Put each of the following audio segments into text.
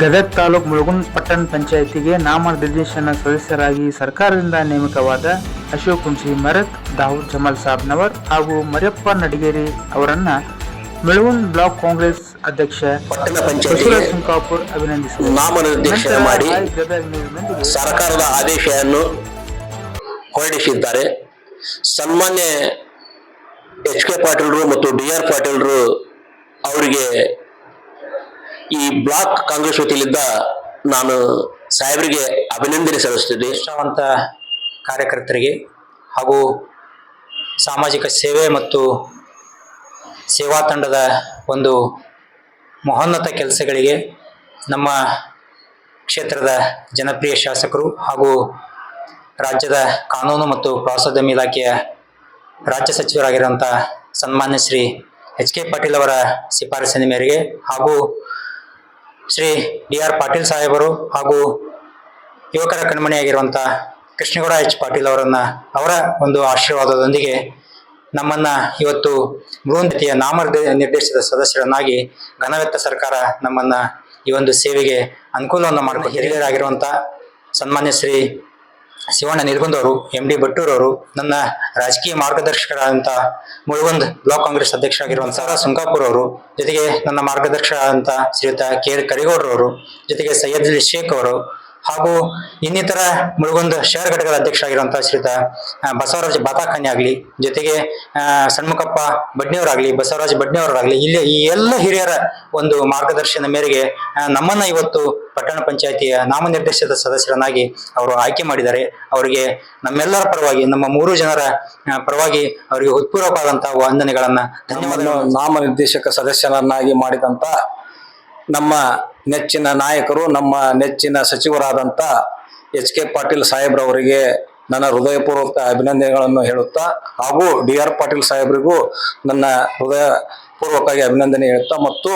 ಗದಗ ತಾಲೂಕು ಮುಳುಗುಂದ್ ಪಟ್ಟಣ ಪಂಚಾಯಿತಿಗೆ ನಾಮನಿರ್ದೇಶನ ಸದಸ್ಯರಾಗಿ ಸರ್ಕಾರದಿಂದ ನೇಮಕವಾದ ಅಶೋಕ್ ಕುಂಚಿ ಮರತ್ ದಾವೂದ್ ಜಮಾಲ್ ಸಾಬ್ನವರ್ ಹಾಗೂ ಮರಿಯಪ್ಪ ನಡಿಗೇರಿ ಅವರನ್ನ ಮುಳುಗುಂದ್ ಬ್ಲಾಕ್ ಕಾಂಗ್ರೆಸ್ ಅಧ್ಯಕ್ಷ ಬಸವರಾಜ್ ಸುಂಕಾಪುರ್ ಅಭಿನಂದಿಸಿದರು. ನಾಮನಿರ್ದೇಶನ ಮಾಡಿ ಸರ್ಕಾರದ ಆದೇಶವನ್ನು ಹೊರಡಿಸಿದ್ದಾರೆ. ಸನ್ಮಾನ್ಯ ಎಚ್ ಕೆ ಪಾಟೀಲ್ರು ಮತ್ತು ಡಿ ಆರ್ ಪಾಟೀಲ್ರು ಅವರಿಗೆ ಈ ಬ್ಲಾಕ್ ಕಾಂಗ್ರೆಸ್ ವತಿಯಿಂದ ನಾನು ಸಾಹೇಬರಿಗೆ ಅಭಿನಂದನೆ ಸಲ್ಲಿಸುತ್ತಿದ್ದೆ ನಿಷ್ಠಾವಂತ ಕಾರ್ಯಕರ್ತರಿಗೆ ಹಾಗೂ ಸಾಮಾಜಿಕ ಸೇವೆ ಮತ್ತು ಸೇವಾ ತಂಡದ ಒಂದು ಮಹೋನ್ನತ ಕೆಲಸಗಳಿಗೆ ನಮ್ಮ ಕ್ಷೇತ್ರದ ಜನಪ್ರಿಯ ಶಾಸಕರು ಹಾಗೂ ರಾಜ್ಯದ ಕಾನೂನು ಮತ್ತು ಪ್ರವಾಸೋದ್ಯಮ ಇಲಾಖೆಯ ರಾಜ್ಯ ಸಚಿವರಾಗಿರುವಂಥ ಸನ್ಮಾನ್ಯ ಶ್ರೀ ಎಚ್ ಕೆ ಪಾಟೀಲ್ ಅವರ ಶಿಫಾರಸಿನ ಮೇರೆಗೆ ಹಾಗೂ ಶ್ರೀ ಡಿ ಆರ್ ಪಾಟೀಲ್ ಸಾಹೇಬರು ಹಾಗೂ ಯುವಕರ ಕಣ್ಮಣಿಯಾಗಿರುವಂಥ ಕೃಷ್ಣಗೌಡ ಎಚ್. ಪಾಟೀಲ್ ಅವರನ್ನ ಅವರ ಒಂದು ಆಶೀರ್ವಾದದೊಂದಿಗೆ ನಮ್ಮನ್ನ ಇವತ್ತು ಬೃಹಂತಿಯ ನಾಮ ನಿರ್ದೇಶಿತ ಸದಸ್ಯರನ್ನಾಗಿ ಘನವೆತ್ತ ಸರ್ಕಾರ ನಮ್ಮನ್ನ ಈ ಒಂದು ಸೇವೆಗೆ ಅನುಕೂಲವನ್ನು ಮಾಡಿಕೊಂಡು ಹಿರಿಯರಾಗಿರುವಂಥ ಸನ್ಮಾನ್ಯ ಶ್ರೀ ಶಿವಣ್ಣ ನಿರ್ಗುಂದವರು ಎಂ ಡಿ ಭಟ್ಟೂರವರು, ನನ್ನ ರಾಜಕೀಯ ಮಾರ್ಗದರ್ಶಕರಾದಂಥ ಮುಳುಗುಂದ್ ಬ್ಲಾಕ್ ಕಾಂಗ್ರೆಸ್ ಅಧ್ಯಕ್ಷರಾಗಿರುವಂಥ ಸಾರಾ ಸುಂಕಾಪುರ್ ಅವರು ಜೊತೆಗೆ ನನ್ನ ಮಾರ್ಗದರ್ಶಕರಾದಂಥ ಶ್ರೀಯುತ ಕೆ ಕರಿಗೌಡ್ರವರು, ಜೊತೆಗೆ ಸೈಯದ್ ಅಲಿ ಶೇಖ್ ಅವರು ಹಾಗೂ ಇನ್ನಿತರ ಮುಳುಗುಂದ್ ಶೇರ್ ಘಟಕದ ಅಧ್ಯಕ್ಷರಾಗಿರುವಂತಹ ಆಗಿರುವಂತಹ ಶ್ರೀತ ಬಸವರಾಜ ಬಾತಾಖಾನಿ ಆಗಲಿ, ಜೊತೆಗೆ ಸಣ್ಮುಖಪ್ಪ ಬಡ್ನೆಯವರಾಗಲಿ, ಬಸವರಾಜ ಬಡ್ನಿಯವರಾಗ್ಲಿ, ಇಲ್ಲಿ ಈ ಎಲ್ಲ ಹಿರಿಯರ ಒಂದು ಮಾರ್ಗದರ್ಶನ ಮೇರೆಗೆ ನಮ್ಮನ್ನ ಇವತ್ತು ಪಟ್ಟಣ ಪಂಚಾಯತಿಯ ನಾಮನಿರ್ದೇಶಿತ ಸದಸ್ಯರನ್ನಾಗಿ ಅವರು ಆಯ್ಕೆ ಮಾಡಿದ್ದಾರೆ. ಅವರಿಗೆ ನಮ್ಮೆಲ್ಲರ ಪರವಾಗಿ, ನಮ್ಮ ಮೂರು ಜನರ ಪರವಾಗಿ ಅವರಿಗೆ ಹೃತ್ಪೂರ್ವಕವಾದಂತಹ ವಂದನೆಗಳನ್ನ ಧನ್ಯವಾದಗಳು ನಾಮನಿರ್ದೇಶಕ ಸದಸ್ಯರನ್ನಾಗಿ ಮಾಡಿದಂತ ನಮ್ಮ ನೆಚ್ಚಿನ ನಾಯಕರು, ನಮ್ಮ ನೆಚ್ಚಿನ ಸಚಿವರಾದಂಥ ಎಚ್ ಕೆ ಪಾಟೀಲ್ ಸಾಹೇಬ್ರವರಿಗೆ ನನ್ನ ಹೃದಯಪೂರ್ವಕ ಅಭಿನಂದನೆಗಳನ್ನು ಹೇಳುತ್ತಾ, ಹಾಗೂ ಡಿ ಆರ್ ಪಾಟೀಲ್ ಸಾಹೇಬ್ರಿಗೂ ನನ್ನ ಹೃದಯ ಪೂರ್ವಕವಾಗಿ ಅಭಿನಂದನೆ ಹೇಳುತ್ತಾ, ಮತ್ತು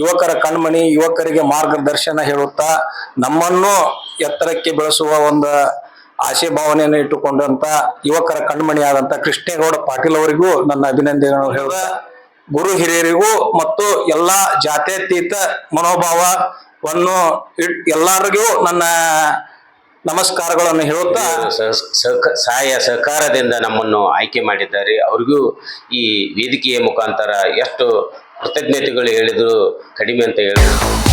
ಯುವಕರ ಕಣ್ಮಣಿ, ಯುವಕರಿಗೆ ಮಾರ್ಗದರ್ಶನ ಹೇಳುತ್ತಾ, ನಮ್ಮನ್ನು ಎತ್ತರಕ್ಕೆ ಬೆಳೆಸುವ ಒಂದು ಆಶೆ ಭಾವನೆಯನ್ನು ಇಟ್ಟುಕೊಂಡಂತ ಯುವಕರ ಕಣ್ಮಣಿಯಾದಂಥ ಕೃಷ್ಣೇಗೌಡ ಪಾಟೀಲ್ ಅವರಿಗೂ ನನ್ನ ಅಭಿನಂದನೆಗಳನ್ನು ಹೇಳುತ್ತಾ ಗುರು ಹಿರಿಯರಿಗೂ ಮತ್ತು ಎಲ್ಲಾ ಜಾತ್ಯತೀತ ಮನೋಭಾವವನ್ನು ಎಲ್ಲರಿಗೂ ನನ್ನ ನಮಸ್ಕಾರಗಳನ್ನು ಹೇಳುತ್ತಾ ಸಹ- ಸಹಾಯ ಸಹಕಾರದಿಂದ ನಮ್ಮನ್ನು ಆಯ್ಕೆ ಮಾಡಿದ್ದಾರೆ. ಅವ್ರಿಗೂ ಈ ವೇದಿಕೆಯ ಮುಖಾಂತರ ಎಷ್ಟು ಕೃತಜ್ಞತೆಗಳು ಹೇಳಿದ್ರು, ಕಡಿಮೆ ಅಂತ ಹೇಳಿದ್ರು.